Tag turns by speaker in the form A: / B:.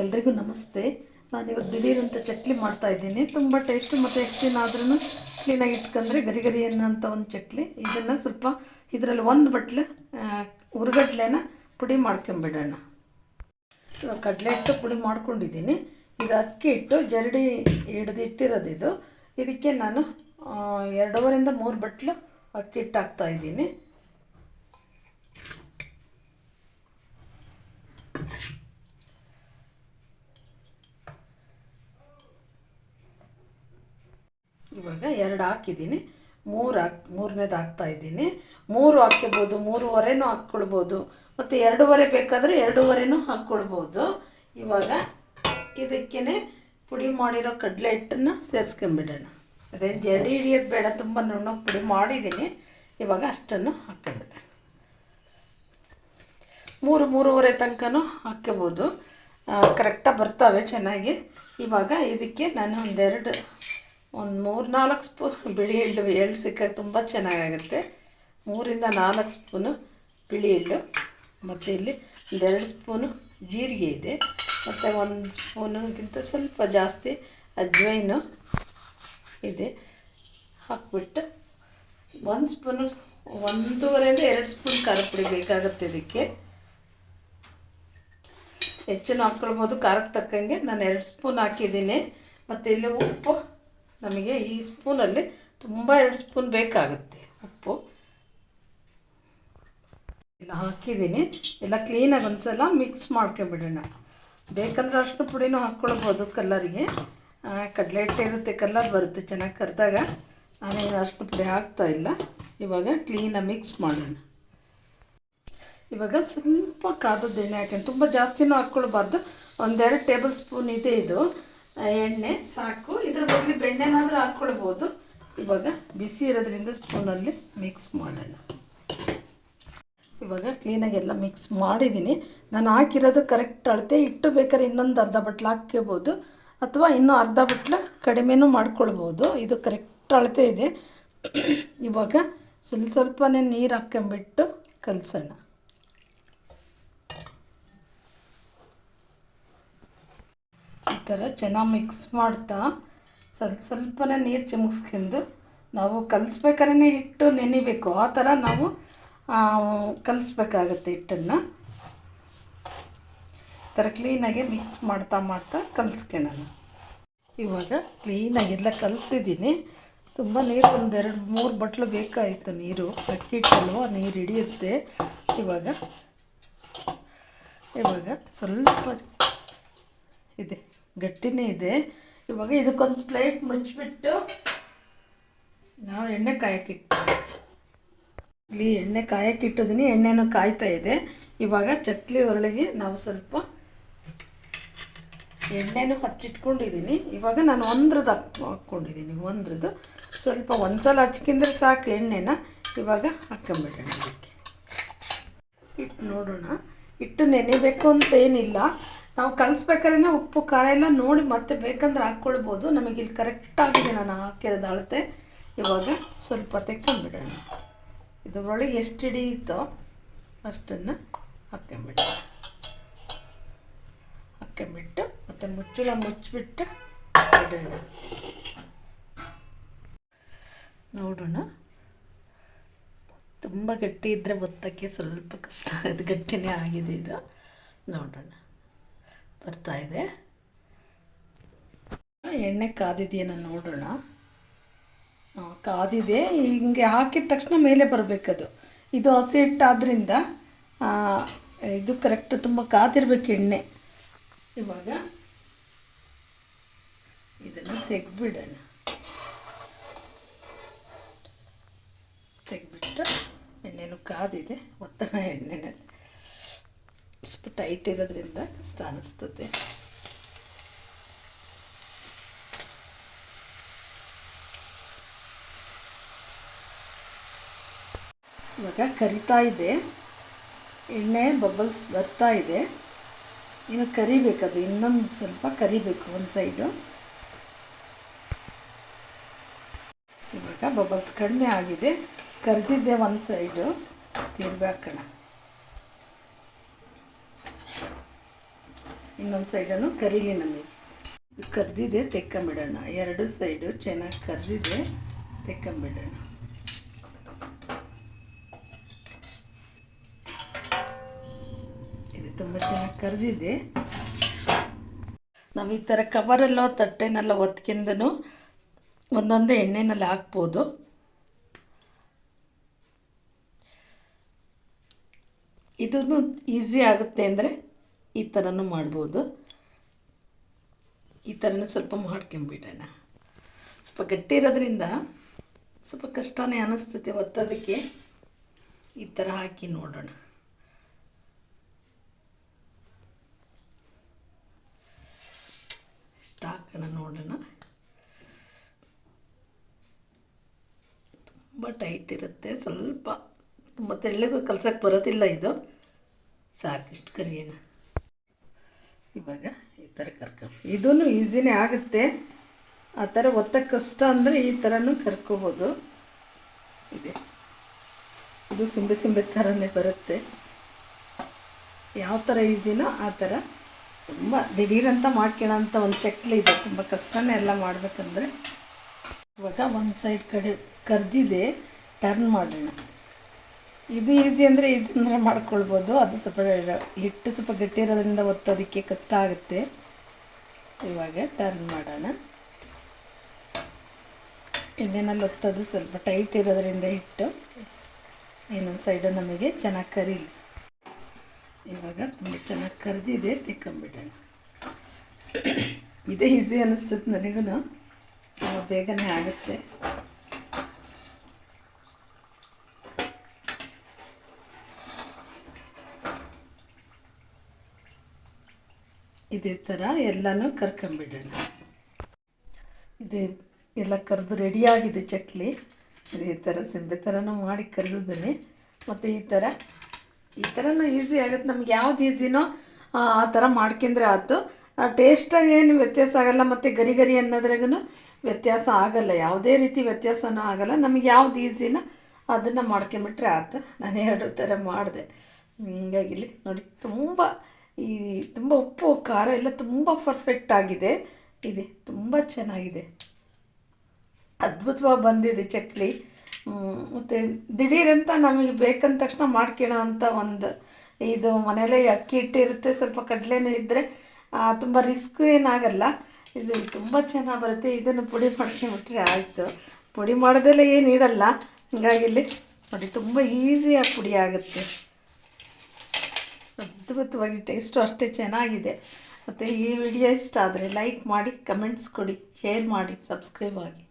A: ಎಲ್ರಿಗೂ ನಮಸ್ತೆ. ನಾನು ನಾನಿವತ್ತು ದಿಢೀರಂತ ಚಕ್ಲಿ ಮಾಡ್ತಾ ಇದ್ದೀನಿ. ತುಂಬ ಟೇಸ್ಟು ಮತ್ತು ಎಷ್ಟು ಆದ್ರೂ ಕ್ಲೀನಾಗಿ ಇಟ್ಕೊಂಡ್ರೆ ಗರಿ ಗರಿ ಅನ್ನೋಂಥ ಒಂದು ಚಕ್ಲಿ. ಇದನ್ನು ಸ್ವಲ್ಪ ಇದರಲ್ಲಿ ಒಂದು ಬಟ್ಲು ಉರ್ಗಡ್ಲೆನ ಪುಡಿ ಮಾಡ್ಕೊಂಬಿಡೋಣ. ಇವಾಗ ಕಡಲೆ ಹಿಟ್ಟು ಪುಡಿ ಮಾಡ್ಕೊಂಡಿದ್ದೀನಿ. ಇದು ಅಕ್ಕಿ ಹಿಟ್ಟು, ಜರಡಿ ಹಿಡ್ದು ಇಟ್ಟಿರೋದು ಇದು. ಇದಕ್ಕೆ ನಾನು ಎರಡೂವರೆಯಿಂದ ಮೂರು ಬಟ್ಲು ಅಕ್ಕಿ ಹಿಟ್ಟು ಹಾಕ್ತಾ ಇದ್ದೀನಿ ಇವಾಗ ಎರಡು ಹಾಕಿದ್ದೀನಿ. ಮೂರು ಹಾಕ್, ಮೂರನೇದು ಹಾಕ್ತಾ ಇದ್ದೀನಿ. ಮೂರು ಹಾಕ್ಕೋಬೋದು ಮೂರುವರೆನೂ ಹಾಕ್ಕೊಳ್ಬೋದು. ಮತ್ತು ಎರಡೂವರೆ ಬೇಕಾದರೆ ಎರಡೂವರೆನೂ ಹಾಕ್ಕೊಳ್ಬೋದು. ಇವಾಗ ಇದಕ್ಕೇ ಪುಡಿ ಮಾಡಿರೋ ಕಡಲೆ ಹಿಟ್ಟನ್ನು ಸೇರಿಸ್ಕೊಂಬಿಡೋಣ. ಅದೇನು ಜಡಿ ಹಿಡಿಯೋದು ಬೇಡ, ತುಂಬ ನುಣ್ಣಗೆ ಪುಡಿ ಮಾಡಿದ್ದೀನಿ. ಇವಾಗ ಅಷ್ಟನ್ನು ಹಾಕ್ಕೊಂಬಿಡೋಣ ಮೂರು, ಮೂರುವರೆ ತನಕನೂ ಹಾಕ್ಕೋಬೋದು ಕರೆಕ್ಟಾಗಿ ಬರ್ತವೆ ಚೆನ್ನಾಗಿ. ಇವಾಗ ಇದಕ್ಕೆ ನಾನು ಒಂದೆರಡು ಒಂದು ಮೂರು ನಾಲ್ಕು ಸ್ಪೂನ್ ಬಿಳಿ ಎಳ್ಳು ಎಳ್ಳು ಸಿಕ್ಕಾಗ ತುಂಬ ಚೆನ್ನಾಗಾಗುತ್ತೆ. ಮೂರಿಂದ ನಾಲ್ಕು ಸ್ಪೂನು ಬಿಳಿ ಎಳ್ಳು. ಮತ್ತು ಇಲ್ಲಿ ಒಂದೆರಡು ಸ್ಪೂನು ಜೀರಿಗೆ ಇದೆ. ಮತ್ತು ಒಂದು ಸ್ಪೂನಿಗಿಂತ ಸ್ವಲ್ಪ ಜಾಸ್ತಿ ಅಜ್ವೈನು ಇದೆ. ಹಾಕ್ಬಿಟ್ಟು ಒಂದು ಸ್ಪೂನು, ಒಂದೂವರೆಯಿಂದ ಎರಡು ಸ್ಪೂನ್ ಖಾರ ಪುಡಿ ಬೇಕಾಗುತ್ತೆ ಇದಕ್ಕೆ. ಹೆಚ್ಚನ್ನು ಹಾಕ್ಕೊಳ್ಬೋದು, ಖಾರಕ್ಕೆ ತಕ್ಕಂಗೆ. ನಾನು ಎರಡು ಸ್ಪೂನ್ ಹಾಕಿದ್ದೀನಿ. ಮತ್ತು ಇಲ್ಲಿ ಉಪ್ಪು ನಮಗೆ ಈ ಸ್ಪೂನಲ್ಲಿ ತುಂಬ ಎರಡು ಸ್ಪೂನ್ ಬೇಕಾಗುತ್ತೆ ಉಪ್ಪು. ಎಲ್ಲ ಹಾಕಿದ್ದೀನಿ. ಎಲ್ಲ ಕ್ಲೀನಾಗಿ ಒಂದ್ಸಲ ಮಿಕ್ಸ್ ಮಾಡ್ಕೊಂಬಿಡೋಣ. ಬೇಕಂದ್ರೆ ಅಷ್ಟು ಪುಡಿನೂ ಹಾಕ್ಕೊಳ್ಬೋದು ಕಲ್ಲರಿಗೆ. ಕಡಲೆ ಹಿಟ್ಟು ಇರುತ್ತೆ, ಕಲ್ಲರ್ ಬರುತ್ತೆ ಚೆನ್ನಾಗಿ ಕರೆದಾಗ. ನಾನೇನು ಅಷ್ಟು ಪುಡಿ ಹಾಕ್ತಾ ಇಲ್ಲ. ಇವಾಗ ಕ್ಲೀನಾಗಿ ಮಿಕ್ಸ್ ಮಾಡೋಣ. ಇವಾಗ ಸ್ವಲ್ಪ ಕಾದದ್ದು ಎಣ್ಣೆ ಹಾಕೊಂಡು ತುಂಬ ಜಾಸ್ತಿನೂ ಹಾಕ್ಕೊಳ್ಬಾರ್ದು. ಒಂದೆರಡು ಟೇಬಲ್ ಸ್ಪೂನ್ ಇದೆ ಇದು. ಎಣ್ಣೆ ಸಾಕು. ಇದ್ರ ಬದಲು ಬೆಣ್ಣೆನಾದರೂ ಹಾಕ್ಕೊಳ್ಬೋದು. ಇವಾಗ ಬಿಸಿ ಇರೋದ್ರಿಂದ ಸ್ಪೂನಲ್ಲಿ ಮಿಕ್ಸ್ ಮಾಡೋಣ. ಇವಾಗ ಕ್ಲೀನಾಗಿ ಎಲ್ಲ ಮಿಕ್ಸ್ ಮಾಡಿದ್ದೀನಿ. ನಾನು ಹಾಕಿರೋದು ಕರೆಕ್ಟ್ ಅಳತೆ. ಇಟ್ಟು ಬೇಕಾದ್ರೆ ಇನ್ನೊಂದು ಅರ್ಧ ಬಟ್ಲು ಹಾಕ್ಕೋಬೋದು ಅಥವಾ ಇನ್ನೂ ಅರ್ಧ ಬಟ್ಲು ಕಡಿಮೆನೂ ಮಾಡ್ಕೊಳ್ಬೋದು. ಇದು ಕರೆಕ್ಟ್ ಅಳತೆ ಇದೆ. ಇವಾಗ ಸ್ವಲ್ಪ ಸ್ವಲ್ಪನೇ ನೀರು ಹಾಕ್ಕೊಂಬಿಟ್ಟು ಕಲಸೋಣ ಈ ಥರ ಚೆನ್ನಾಗಿ ಮಿಕ್ಸ್ ಮಾಡ್ತಾ ಸ್ವಲ್ಪ ಸ್ವಲ್ಪನೇ ನೀರು ಚಿಮುಕ್ಸ್ಕೊಂಡು ನಾವು ಕಲಿಸ್ಬೇಕಾದ್ರೆ ಹಿಟ್ಟು ನೆನಿಬೇಕು. ಆ ಥರ ನಾವು ಕಲಿಸ್ಬೇಕಾಗತ್ತೆ ಹಿಟ್ಟನ್ನು. ಥರ ಕ್ಲೀನಾಗಿ ಮಿಕ್ಸ್ ಮಾಡ್ತಾ ಮಾಡ್ತಾ ಕಲಿಸ್ಕೊಳ್ಳೋಣ. ಇವಾಗ ಕ್ಲೀನಾಗಿ ಎಲ್ಲ ಕಲಿಸಿದ್ದೀನಿ. ತುಂಬ ನೀರು ಒಂದೆರಡು ಮೂರು ಬಟ್ಲು ಬೇಕಾಯಿತು ನೀರು. ಅಕ್ಕಿ ಹಿಟ್ಟಲ್ವ ನೀರು ಹಿಡಿಯುತ್ತೆ. ಇವಾಗ ಇವಾಗ ಸ್ವಲ್ಪ ಇದೆ. ಗಟ್ಟಿನೇ ಇದೆ. ಇವಾಗ ಇದಕ್ಕೊಂದು ಪ್ಲೇಟ್ ಮುಚ್ಚಿಬಿಟ್ಟು ನಾವು ಎಣ್ಣೆ ಕಾಯಕ್ಕಿಟ್ಟು ಇಲ್ಲಿ ಎಣ್ಣೆ ಕಾಯಕ್ಕಿಟ್ಟಿದ್ದೀನಿ ಎಣ್ಣೆನೂ ಕಾಯ್ತಾ ಇದೆ. ಇವಾಗ ಚಕ್ಲಿ ಒರಳಿಗೆ ನಾವು ಸ್ವಲ್ಪ ಎಣ್ಣೆನೂ ಹಚ್ಚಿಟ್ಕೊಂಡಿದ್ದೀನಿ ಇವಾಗ ನಾನು ಒಂದ್ರದ್ದು ಹಾಕ್ ಹಾಕ್ಕೊಂಡಿದ್ದೀನಿ ಒಂದ್ರದ್ದು. ಸ್ವಲ್ಪ ಒಂದ್ಸಲ ಹಚ್ಕಿಂದ್ರೆ ಸಾಕು ಎಣ್ಣೆನ. ಇವಾಗ ಹಾಕ್ಕೊಂಬಿಡೋಣ ಇಟ್ಟು ಹಿಟ್ಟು ನೋಡೋಣ. ಹಿಟ್ಟು ನೆನೆಬೇಕು ಅಂತ ಏನಿಲ್ಲ. ನಾವು ಕಲಿಸ್ಬೇಕಾದ್ರೆ ಉಪ್ಪು, ಖಾರ ಎಲ್ಲ ನೋಡಿ ಮತ್ತೆ ಬೇಕಂದ್ರೆ ಹಾಕ್ಕೊಳ್ಬೋದು. ನಮಗೆ ಇಲ್ಲಿ ಕರೆಕ್ಟಾಗಿದೆ ನಾನು ಹಾಕಿರೋದು ಅಳತೆ. ಇವಾಗ ಸ್ವಲ್ಪ ತೆಕ್ಕೊಂಡ್ಬಿಡೋಣ. ಇದರೊಳಗೆ ಎಷ್ಟು ಹಿಡಿಯುತ್ತೋ ಅಷ್ಟನ್ನು ಹಾಕ್ಕೊಂಬಿಡೋಣ ಹಾಕ್ಕೊಂಬಿಟ್ಟು ಮತ್ತು ಮುಚ್ಚಳ ಮುಚ್ಚಿಬಿಟ್ಟು ಬಿಡೋಣ ನೋಡೋಣ. ತುಂಬ ಗಟ್ಟಿ ಇದ್ದರೆ ಒತ್ತಕ್ಕೆ ಸ್ವಲ್ಪ ಕಷ್ಟ ಆಗಿದೆ ಗಟ್ಟಿನೇ ಆಗಿದೆ ಇದು. ನೋಡೋಣ. ಬರ್ತಾ ಇದೆ. ಎಣ್ಣೆ ಕಾದಿದೆಯನ್ನು ನೋಡೋಣ. ಕಾದಿದೆ, ಹಿಂಗೆ ಹಾಕಿದ ತಕ್ಷಣ ಮೇಲೆ ಬರಬೇಕದು. ಇದು ಹಸಿ ಹಿಟ್ಟಾದ್ರಿಂದ ಇದು ಕರೆಕ್ಟ್ ತುಂಬ ಕಾದಿರ್ಬೇಕು ಎಣ್ಣೆ. ಇವಾಗ ಇದನ್ನು ತೆಗೆದ್ಬಿಡೋಣ. ತೆಗೆದ್ಬಿಟ್ಟು ಎಣ್ಣೆನೂ ಕಾದಿದೆ, ಒತ್ತಡ ಎಣ್ಣೆನಲ್ಲಿ. ಸ್ವಲ್ಪ ಟೈಟ್ ಇರೋದ್ರಿಂದ ಕಷ್ಟ ಅನ್ನಿಸ್ತದೆ ಇವಾಗ ಕರಿತಾ ಇದೆ. ಎಣ್ಣೆ ಬಬಲ್ಸ್ ಬರ್ತಾ ಇದೆ. ಇನ್ನು ಕರಿಬೇಕದು ಇನ್ನೊಂದು ಸ್ವಲ್ಪ ಕರಿಬೇಕು ಒಂದು ಸೈಡು ಇವಾಗ ಬಬಲ್ಸ್ ಕಡಿಮೆ ಆಗಿದೆ. ಕರೆದಿದ್ದೆ ಒಂದು ಸೈಡು ತಿರ್ಬೇಕು ಇನ್ನೊಂದು ಸೈಡನ್ನು ಕರೀಲಿ ನಮಗೆ. ಕರೆದಿದೆ, ತೆಕ್ಕಂಬಿಡೋಣ. ಎರಡು ಸೈಡು ಚೆನ್ನಾಗಿ ಕರೆದಿದೆ, ತೆಕ್ಕಂಬಿಡೋಣ. ಇದು ತುಂಬ ಚೆನ್ನಾಗಿ ಕರೆದಿದೆ. ನಾವು ಈ ಥರ ಕವರಲ್ಲೋ ತಟ್ಟೆನೆಲ್ಲ ಒತ್ಕೊಂಡೂ ಒಂದೊಂದೇ ಎಣ್ಣೆನಲ್ಲಿ ಹಾಕ್ಬೋದು. ಇದನ್ನು ಈಸಿ ಆಗುತ್ತೆ ಅಂದರೆ ಈ ಥರನೂ ಮಾಡ್ಬೋದು. ಈ ಥರನೂ ಸ್ವಲ್ಪ ಮಾಡ್ಕೊಂಬಿಡೋಣ. ಸ್ವಲ್ಪ ಗಟ್ಟಿ ಇರೋದ್ರಿಂದ ಸ್ವಲ್ಪ ಕಷ್ಟನೇ ಅನ್ನಿಸ್ತೈತೆ ಒತ್ತೋದಕ್ಕೆ ಈ ಥರ ಹಾಕಿ ನೋಡೋಣ. ಇಷ್ಟು ಹಾಕೋಣ ನೋಡೋಣ. ತುಂಬ ಟೈಟ್ ಇರುತ್ತೆ. ಸ್ವಲ್ಪ ತುಂಬ ತೆಳ್ಳಗೆ ಕಲ್ಸಕ್ಕೆ ಬರೋದಿಲ್ಲ ಇದು. ಸಾಕಿಷ್ಟು ಕರಿಯೋಣ. ಇವಾಗ ಈ ಥರ ಕರ್ಕೊಂಡು ಇದೂ ಈಸಿನೇ ಆಗುತ್ತೆ. ಆ ಥರ ಒತ್ತಕ್ಕೆ ಕಷ್ಟ ಅಂದರೆ ಈ ಥರನೂ ಕರ್ಕೋಬೋದು. ಇದೆ. ಇದು ಸಿಂಬೆ ಸಿಂಬೆ ಥರನೇ ಬರುತ್ತೆ. ಯಾವ ಥರ ಈಸಿನೋ ಆ ಥರ ತುಂಬ ದಿಢೀರಂತ ಮಾಡ್ಕೊಳ್ಳೋಂಥ ಒಂದು ಚಕ್ಲಿ ಇದೆ. ತುಂಬ ಕಷ್ಟನೇ ಎಲ್ಲ ಮಾಡಬೇಕಂದ್ರೆ ಇವಾಗ ಒಂದು ಸೈಡ್ ಕಡೆ ಕರ್ದಿದೆ ಟರ್ನ್ ಮಾಡೋಣ. ಇದು ಈಸಿ ಅಂದರೆ ಇದನ್ನ ಮಾಡ್ಕೊಳ್ಬೋದು. ಅದು ಸ್ವಲ್ಪ ಹಿಟ್ಟು ಸ್ವಲ್ಪ ಗಟ್ಟಿ ಇರೋದ್ರಿಂದ ಒತ್ತೋದಕ್ಕೆ ಕಷ್ಟ ಆಗುತ್ತೆ. ಇವಾಗ ಟರ್ನ್ ಮಾಡೋಣ. ಎಣ್ಣೆನಲ್ಲಿ ಒತ್ತೋದು ಸ್ವಲ್ಪ ಟೈಟ್ ಇರೋದ್ರಿಂದ ಹಿಟ್ಟು. ಇನ್ನೊಂದು ಸೈಡು ನಮಗೆ ಚೆನ್ನಾಗಿ ಕರೀಲಿ. ಇವಾಗ ತುಂಬ ಚೆನ್ನಾಗಿ ಕರೆದಿದೆ ತಿಕ್ಕೊಂಬಿಡೋಣ ಇದೇ ಈಸಿ ಅನ್ನಿಸ್ತದೆ ನನಗೂ ಬೇಗನೆ ಆಗುತ್ತೆ. ಇದೇ ಥರ ಎಲ್ಲನೂ ಕರ್ಕೊಂಬಿಡೋಣ. ಇದೇ, ಎಲ್ಲ ಕರೆದು ರೆಡಿಯಾಗಿದೆ ಚಕ್ಲಿ. ಇದೇ ಥರ ಸಿಂಬೆ ಥರನೂ ಮಾಡಿ ಕರೆದಿದ್ದೀನಿ. ಮತ್ತು ಈ ಥರ, ಈ ಥರನೂ ಈಸಿ ಆಗುತ್ತೆ. ನಮ್ಗೆ ಯಾವ್ದು ಈಸಿನೋ ಆ ಥರ ಮಾಡ್ಕೊಂಡ್ರೆ ಆಯ್ತು. ಟೇಸ್ಟಾಗಿ ಏನು ವ್ಯತ್ಯಾಸ ಆಗಲ್ಲ, ಮತ್ತು ಗರಿ ಗರಿ ಅನ್ನೋದ್ರಾಗೂ ವ್ಯತ್ಯಾಸ ಆಗಲ್ಲ. ಯಾವುದೇ ರೀತಿ ವ್ಯತ್ಯಾಸನೂ ಆಗಲ್ಲ. ನಮಗೆ ಯಾವ್ದು ಈಸಿನೋ ಅದನ್ನು ಮಾಡ್ಕೊಂಬಿಟ್ರೆ ಆಯ್ತು. ನಾನು ಎರಡು ಥರ ಮಾಡಿದೆ. ಹಿಂಗಾಗಿಲ್ಲ ನೋಡಿ. ತುಂಬ ಈ ತುಂಬ ಉಪ್ಪು, ಖಾರ ಎಲ್ಲ ತುಂಬ ಪರ್ಫೆಕ್ಟ್ ಆಗಿದೆ. ಇದೆ, ತುಂಬ ಚೆನ್ನಾಗಿದೆ. ಅದ್ಭುತವಾಗಿ ಬಂದಿದೆ ಚಕ್ಲಿ. ಮತ್ತು ದಿಢೀರಂತ ನಮಗೆ ಬೇಕಂದ ತಕ್ಷಣ ಮಾಡ್ಕೊಳ್ಳೋ ಅಂಥ ಒಂದು ಇದು ಮನೇಲೇ ಅಕ್ಕಿ ಹಿಟ್ಟಿರುತ್ತೆ. ಸ್ವಲ್ಪ ಕಡಲೆನೂ ಇದ್ದರೆ ತುಂಬ ರಿಸ್ಕ್ ಏನಾಗಲ್ಲ. ಇದು ತುಂಬ ಚೆನ್ನಾಗಿ ಬರುತ್ತೆ. ಇದನ್ನು ಪುಡಿ ಮಾಡ್ಕೊಂಬಿಟ್ರೆ ಆಯಿತು. ಪುಡಿ ಮಾಡೋದೆಲ್ಲ ಏನು ಇಡಲ್ಲ. ಹೀಗಾಗಿ ಇಲ್ಲಿ ನೋಡಿ, ತುಂಬ ಈಸಿಯಾಗಿ ಪುಡಿ ಆಗುತ್ತೆ. ಅದ್ಭುತವಾಗಿ ಟೇಸ್ಟು ಅಷ್ಟೇ ಚೆನ್ನಾಗಿದೆ. ಮತ್ತು ಈ ವಿಡಿಯೋ ಇಷ್ಟ ಆದರೆ ಲೈಕ್ ಮಾಡಿ ಕಮೆಂಟ್ಸ್ ಕೊಡಿ ಶೇರ್ ಮಾಡಿ ಸಬ್ಸ್ಕ್ರೈಬ್ ಆಗಿ.